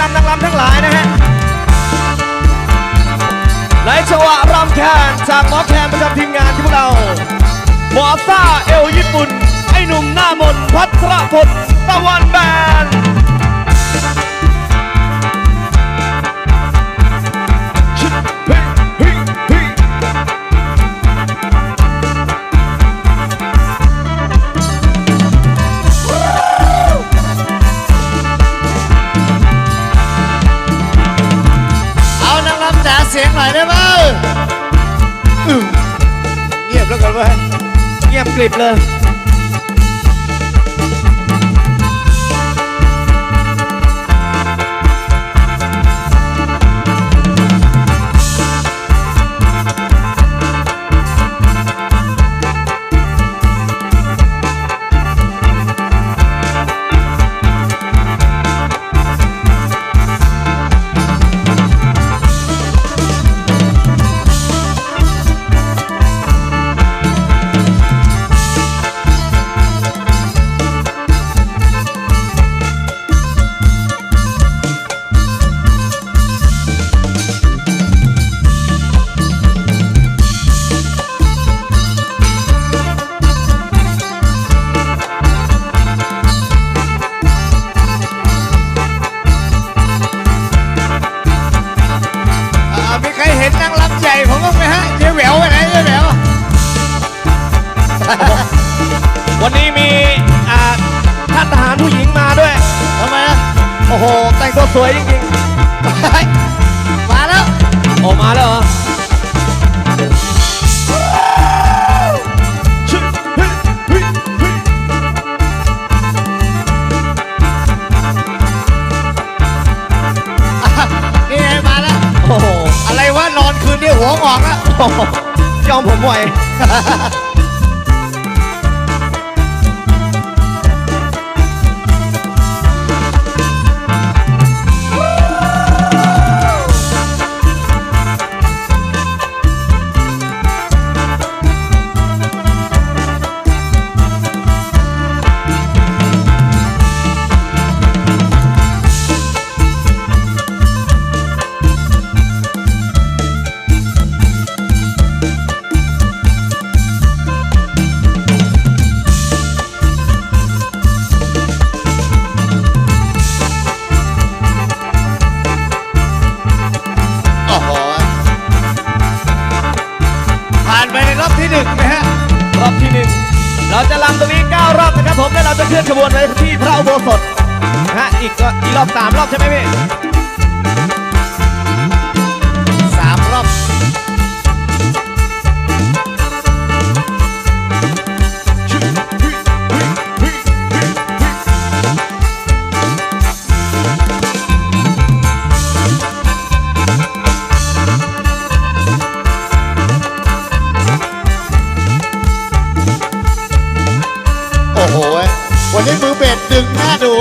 ลำนางลำทั้งหลายนะฮะในจังหวะรำแคนจากหมอแคนประจำทีมงานที่พวกเราหมอซ่าเอลญี่ปุ่น ไอ้หนุ่มหน้ามนพัทรพลตะวันแบน สียงหน่อยได้ไหมอืมเงียบแล้วกันเว้ยเงียบกริบเลย นอนคืนนี้หัวงอกแล้วโอ้โหยอมผมไหว เราจะลำตรงนี้9รอบนะครับผมแล้วเราจะเคลื่อนขบวนไปที่พระอุโบสถนะฮะอีกอีกรอบสามรอบใช่ไหมพี่ เบสดึงหน้าดู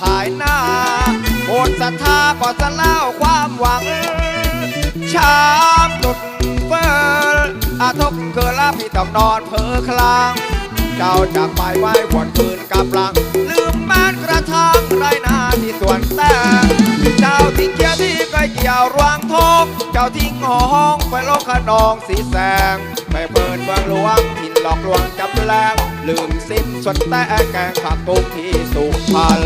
ขายหน้าโอนศรัทธาก็จะเล่าความหวัง ชามตุดเฟิร์อาทบเกินละพี่ต้องนอนเพ้อคลาง เจ้าจากไปไว้วันคืนกับหลัง ลืมแม้กระทั่งไรนาที่สวนแต่เจ้าทิ้งเกียร์ที่ใกล้เกี่ยวรวางทบเจ้าทิ้งหอห้องไปโลกขนองสีแสงไปเปิดเมืองหลวงหินหล อกลวงจับแรงลืมสิ้นส่วนแต่แกงผักตุ้มที่สุพรรณ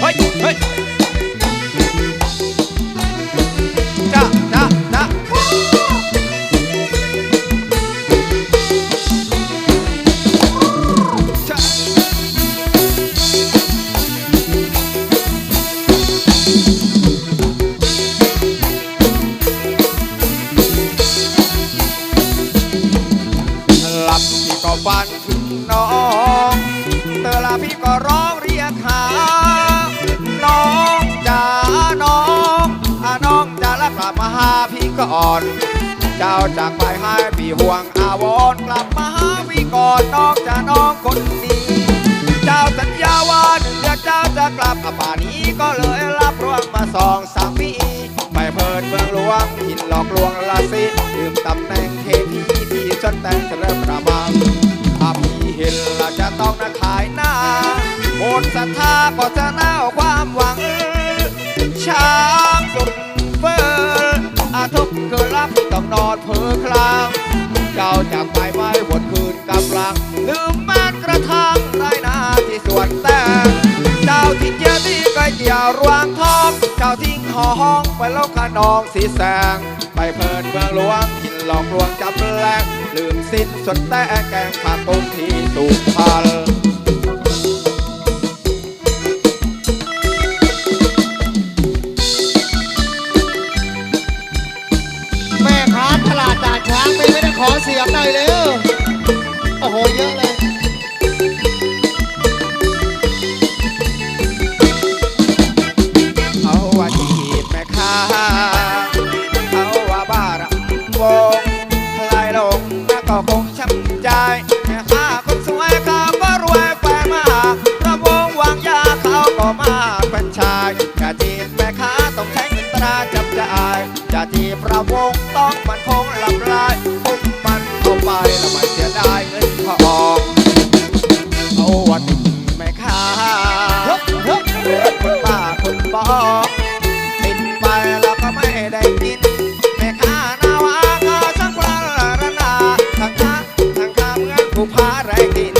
เฮ้ยเฮ้ย เจ้าจากไปให้พี่ห่วงอาวรกลับมาหาพี่ก่อนน้องจ๋าน้องคนดีเจ้าสัญญาว่าหนึ่งเดือนเจ้าจะกลับป่านี้ก็เลยรับร่วงมาสองสามปีไปเพิดเมืองหลวงหินหลอกลวงละสิลืมตำแหน่งเทพีที่ชนแต่งเริ่มระบังถ้าพี่เห็นละจะต้องนะขายหน้าหมดศรัทธาก็จะเน่าความหวังช้างสุดเฟิร์อ ทุกคืนรับต้องนอนเพ้อคลางเจ้าจากไปไว้วนคืนกำลัง ลืมแม้กระทั่งไรนาที่สวนแต่เจ้าทิ้งเยอะที่ก็เกี่ยวรวางทองเจ้าทิ้งหอห้องไปแลกขนองสีแสง ไปเพลินเมืองหลวงกินหลอกลวงจับแลกลืมสิ้นสวนแต่แกงผักตุ้มที่สุพรรณ อเสียงหน่อยเลยโอ้โห เยอะเลยเอาว่าจีบแม่ค้าเอาว่าบ้าระวงใครลงแล้วก็คงช้ำใจ แม่ค้าคนสวยเขาก็รวยแฟนมาระวงวางยาเขาก็มาเป็นชายจะจีบแม่ค้าต้องใช้เงินตราจับจ่ายจะจีบระวงาไปแล้วไม่เสียดายเงินทองเอาวันแม่ค้าฮ้ยเฮ้ยเลือดคนบ้าคนบอกติดไปแล้วก็ไม่ได้กิน แม่ค้านาวาก็ช่างพลาระนาทางค้าทางค้าเหมือนผู้พาแรงดิน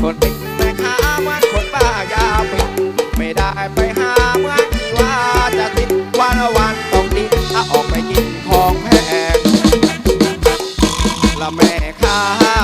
คนติดแม่ค้าเหมือนคนบ้ายาปิดไม่ได้ไปหาเหมือนที่ว่าจะติดวันวันต้องดิ้นถ้าออกไปกินของแพงละแม่ ค้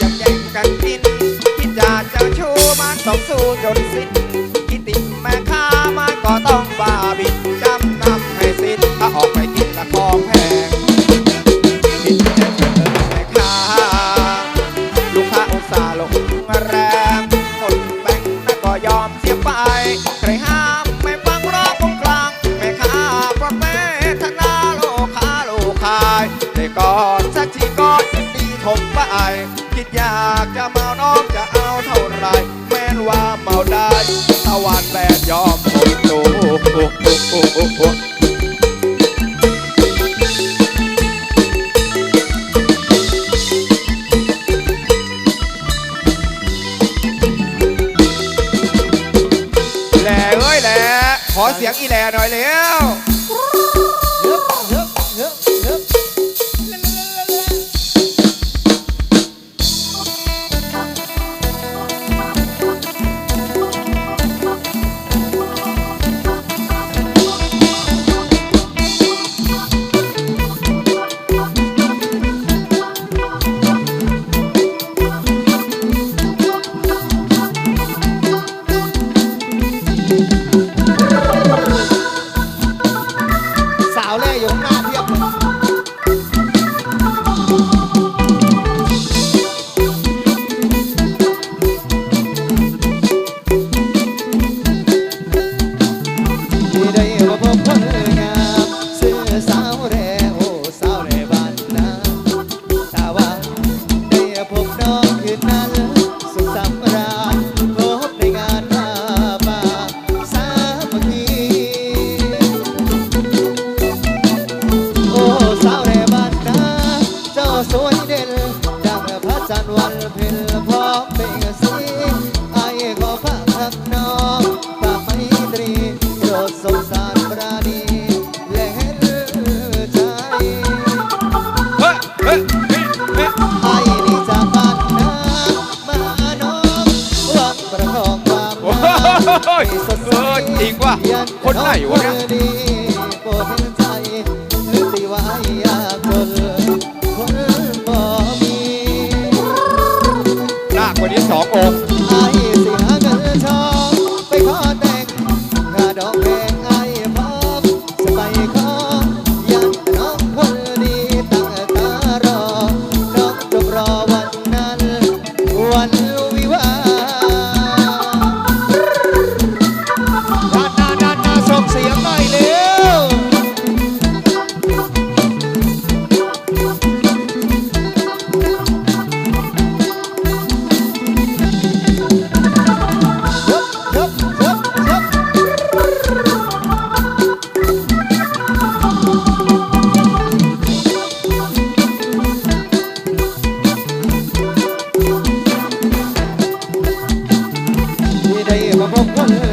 จะแย่งกันกินที่จะเจ้าชู้มาตบสู้จนสิ้น เสียงอีแลหน่อยเร็ว สันวันเพ็ญพร้อมเป็นสีไอ้ก็พักทักน้องปราบไม่ตรีโดดสงสารปราณีและเห็นใจเฮ้ยเฮ้ยเฮ้ยไอ้นี่จะปันน้ำมาน้องหวังประคองความรักให้สดใส เออจริงว่ะคนไหนวะเนี่ย Vamos correr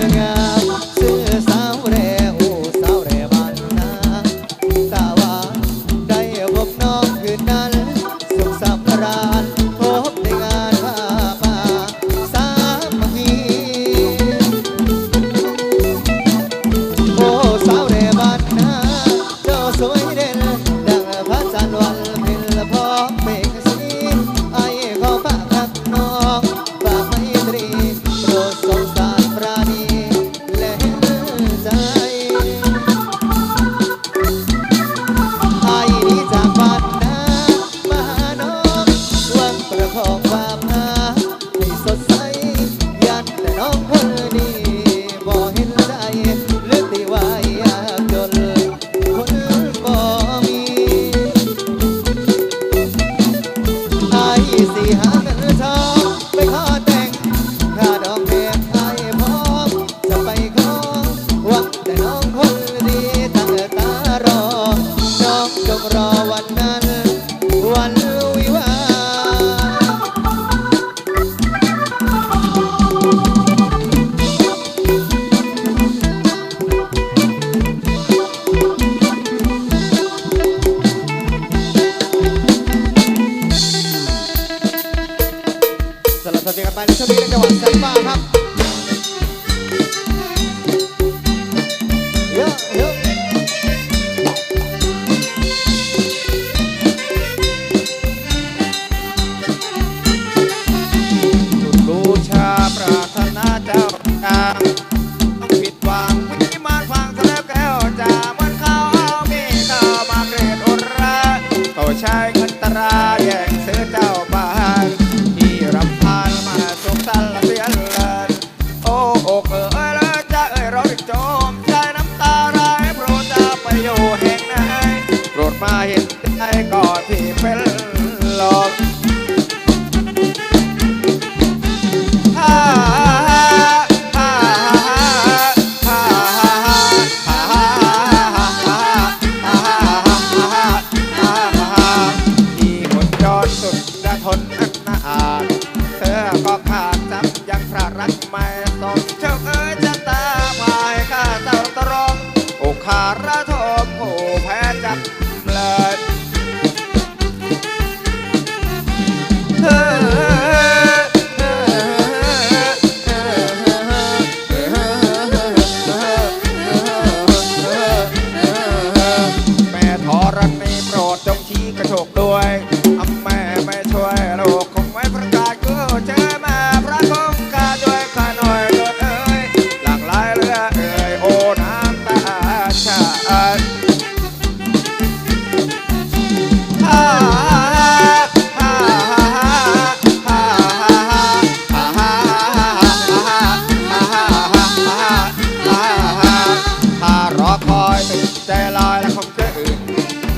ใจลอยและคงจะอื่น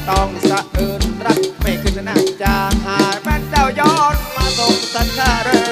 ต้องสะอื่นรักไม่ขึ้นหน้าจะหายแม่เจ้าย้อนมาส่งสัญญาเติ